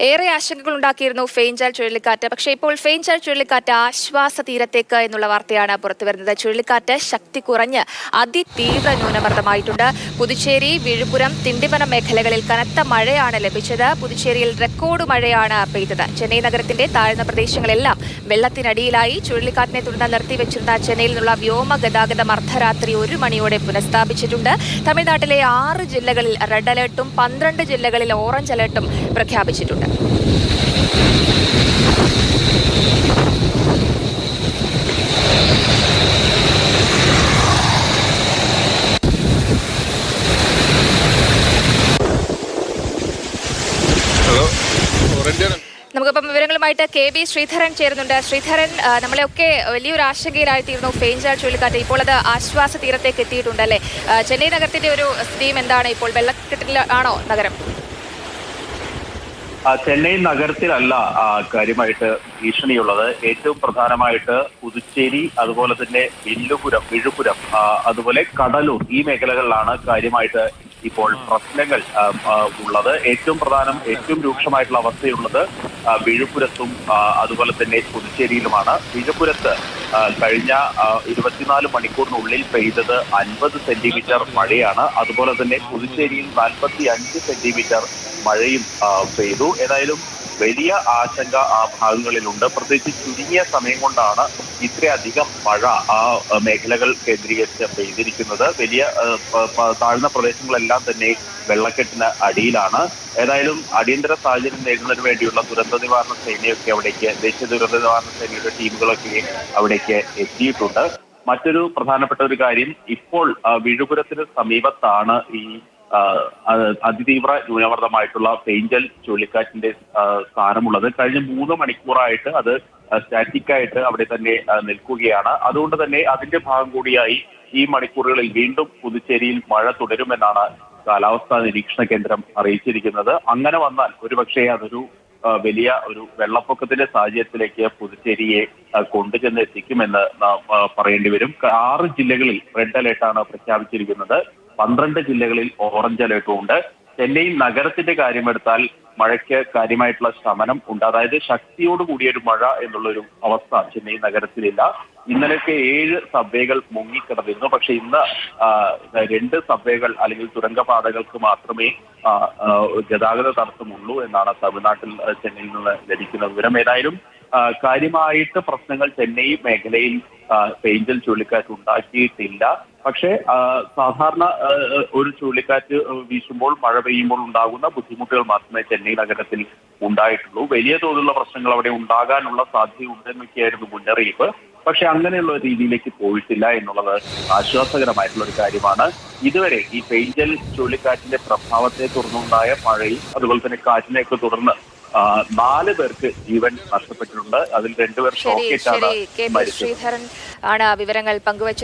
ഏറെ ആശങ്കകൾ ഉണ്ടാക്കിയിരുന്നു ഫെയിൻചാൽ ചുഴലിക്കാറ്റ്. പക്ഷേ ഇപ്പോൾ ഫെയിൻചാൽ ചുഴലിക്കാറ്റ് ആശ്വാസ തീരത്തേക്ക് എന്നുള്ള വാർത്തയാണ് പുറത്തുവരുന്നത് ചുഴലിക്കാറ്റ് ശക്തി കുറഞ്ഞ് അതിതീവ്ര ന്യൂനമർദ്ദമായിട്ടുണ്ട്. പുതുച്ചേരി വിഴുപുരം തിണ്ടിവനം മേഖലകളിൽ കനത്ത മഴയാണ് ലഭിച്ചത്. പുതുച്ചേരിയിൽ റെക്കോർഡ് മഴയാണ് പെയ്തത്. ചെന്നൈ നഗരത്തിന്റെ താഴ്ന്ന പ്രദേശങ്ങളെല്ലാം വെള്ളത്തിനടിയിലായി. ചുഴലിക്കാറ്റിനെ തുടർന്ന് നിർത്തിവെച്ചിരുന്ന ചെന്നൈയിൽ നിന്നുള്ള വ്യോമ ഗതാഗതം അർദ്ധരാത്രി ഒരു മണിയോടെ പുനഃസ്ഥാപിച്ചിട്ടുണ്ട്. തമിഴ്നാട്ടിലെ ആറ് ജില്ലകളിൽ റെഡ് അലേർട്ടും പന്ത്രണ്ട് ജില്ലകളിൽ ഓറഞ്ച് അലേർട്ടും പ്രഖ്യാപിച്ചിട്ടുണ്ട്. നമുക്കിപ്പം വിവരങ്ങളുമായിട്ട് കെ ബി ശ്രീധരൻ ചേരുന്നുണ്ട്. ശ്രീധരൻ നമ്മളെയൊക്കെ വലിയൊരു ആശങ്കയിലായിത്തീരുന്നു ഫെയിൻജാൽ ചുഴലിക്കാറ്റ്. ഇപ്പോൾ അത് ആശ്വാസ തീരത്തേക്ക് എത്തിയിട്ടുണ്ട് അല്ലേ? ചെന്നൈ നഗരത്തിന്റെ ഒരു സ്ഥിതിയും എന്താണ്? ഇപ്പോൾ വെള്ളക്കെട്ടിലാണോ നഗരം? ചെന്നൈ നഗരത്തിലല്ല കാര്യമായിട്ട് ഭീഷണിയുള്ളത്. ഏറ്റവും പ്രധാനമായിട്ട് പുതുച്ചേരി അതുപോലെ തന്നെ വില്ലുപുരം വിഴുപുരം അതുപോലെ കടലൂർ ഈ മേഖലകളിലാണ് കാര്യമായിട്ട് ഇപ്പോൾ പ്രശ്നങ്ങൾ ഉള്ളത്. ഏറ്റവും പ്രധാനം ഏറ്റവും രൂക്ഷമായിട്ടുള്ള അവസ്ഥയുള്ളത് ആ, വിഴുപുരത്തും അതുപോലെ തന്നെ പുതുച്ചേരിയിലുമാണ്. വിഴുപുരത്ത് കഴിഞ്ഞ ഇരുപത്തിനാല് മണിക്കൂറിനുള്ളിൽ പെയ്തത് അൻപത് സെന്റിമീറ്റർ മഴയാണ്. അതുപോലെ തന്നെ പുതുച്ചേരിയിൽ നാൽപ്പത്തി അഞ്ച് സെന്റിമീറ്റർ മഴയും പെയ്തു. ഏതായാലും വലിയ ആശങ്ക ആ ഭാഗങ്ങളിലുണ്ട്. പ്രത്യേകിച്ച് ചുരുങ്ങിയ സമയം കൊണ്ടാണ് ഇത്രയധികം മഴ ആ മേഖലകൾ കേന്ദ്രീകരിച്ച് പെയ്തിരിക്കുന്നത്. വലിയ താഴ്ന്ന പ്രദേശങ്ങളെല്ലാം തന്നെ വെള്ളക്കെട്ടിന് അടിയിലാണ്. ഏതായാലും അടിയന്തര സാഹചര്യം നേരിടുന്നതിന് വേണ്ടിയുള്ള ദുരന്ത നിവാരണ സേനയൊക്കെ അവിടേക്ക് ദേശീയ ദുരന്ത നിവാരണ സേനയുടെ ടീമുകളൊക്കെ അവിടേക്ക് എത്തിയിട്ടുണ്ട്. മറ്റൊരു പ്രധാനപ്പെട്ട ഒരു കാര്യം ഇപ്പോൾ വിഴുപുരത്തിന് സമീപത്താണ് ഈ അതിതീവ്ര ന്യൂനമർദ്ദമായിട്ടുള്ള പെയിഞ്ചൽ ചുഴലിക്കാറ്റിന്റെ സ്ഥാനമുള്ളത്. കഴിഞ്ഞ മൂന്ന് മണിക്കൂറായിട്ട് അത് സ്റ്റാറ്റിക് ആയിട്ട് അവിടെ തന്നെ നിൽക്കുകയാണ്. അതുകൊണ്ട് തന്നെ അതിന്റെ ഭാഗം കൂടിയായി ഈ മണിക്കൂറുകളിൽ വീണ്ടും പുതുച്ചേരിയിൽ മഴ തുടരുമെന്നാണ് കാലാവസ്ഥാ നിരീക്ഷണ കേന്ദ്രം അറിയിച്ചിരിക്കുന്നത്. അങ്ങനെ വന്നാൽ ഒരുപക്ഷെ അതൊരു വലിയ ഒരു വെള്ളപ്പൊക്കത്തിന്റെ സാഹചര്യത്തിലേക്ക് പുതുച്ചേരിയെ കൊണ്ടുചെന്ന് എത്തിക്കുമെന്ന് പറയേണ്ടി വരും. ആറ് ജില്ലകളിൽ റെഡ് അലേർട്ടാണ് പ്രഖ്യാപിച്ചിരിക്കുന്നത്. പന്ത്രണ്ട് ജില്ലകളിൽ ഓറഞ്ച് അലേർട്ടും ഉണ്ട്. ചെന്നൈ നഗരത്തിന്റെ കാര്യമെടുത്താൽ മഴയ്ക്ക് കാര്യമായിട്ടുള്ള ശമനം ഉണ്ട്. അതായത് ശക്തിയോട് കൂടിയ ഒരു മഴ എന്നുള്ളൊരു അവസ്ഥ ചെന്നൈ നഗരത്തിലില്ല. ഇന്നലെയൊക്കെ ഏഴ് സബ്വേകൾ മുങ്ങിക്കിടന്നിരുന്നു. പക്ഷെ ഇന്ന് രണ്ട് സബ്വേകൾ അല്ലെങ്കിൽ തുരങ്കപാതകൾക്ക് മാത്രമേ ഗതാഗത തടസ്സമുള്ളൂ എന്നാണ് തമിഴ്നാട്ടിൽ ചെന്നൈയിൽ നിന്ന് ലഭിക്കുന്ന വിവരം. ഏതായാലും കാര്യമായിട്ട് പ്രശ്നങ്ങൾ ചെന്നൈ മേഖലയിൽ ആ, പെയിഞ്ചൽ ചുഴലിക്കാറ്റ് ഉണ്ടാക്കിയിട്ടില്ല. പക്ഷേ സാധാരണ ഒരു ചുഴലിക്കാറ്റ് വീശുമ്പോൾ മഴ പെയ്യുമ്പോൾ ഉണ്ടാകുന്ന ബുദ്ധിമുട്ടുകൾ മാത്രമേ ചെന്നൈ നഗരത്തിൽ ഉണ്ടായിട്ടുള്ളൂ. വലിയ തോതിലുള്ള പ്രശ്നങ്ങൾ അവിടെ ഉണ്ടാകാനുള്ള സാധ്യതയുണ്ടെന്നൊക്കെയായിരുന്നു മുന്നറിയിപ്പ്. പക്ഷെ അങ്ങനെയുള്ള രീതിയിലേക്ക് പോയിട്ടില്ല എന്നുള്ളത് ആശ്വാസകരമായിട്ടുള്ള ഒരു കാര്യമാണ്. ഇതുവരെ ഈ പെയിഞ്ചൽ ചുഴലിക്കാറ്റിന്റെ പ്രഭാവത്തെ തുടർന്നുണ്ടായ മഴയും അതുപോലെ തന്നെ കാറ്റിനെയൊക്കെ തുടർന്ന് നാല് പേർക്ക് ജീവൻ നഷ്ടപ്പെട്ടിട്ടുണ്ട്. അതിൽ രണ്ടുപേർ ഷോക്കേറ്റാണ് ശ്രീധരൻ ആണ് വിവരങ്ങൾ പങ്കുവച്ചത്.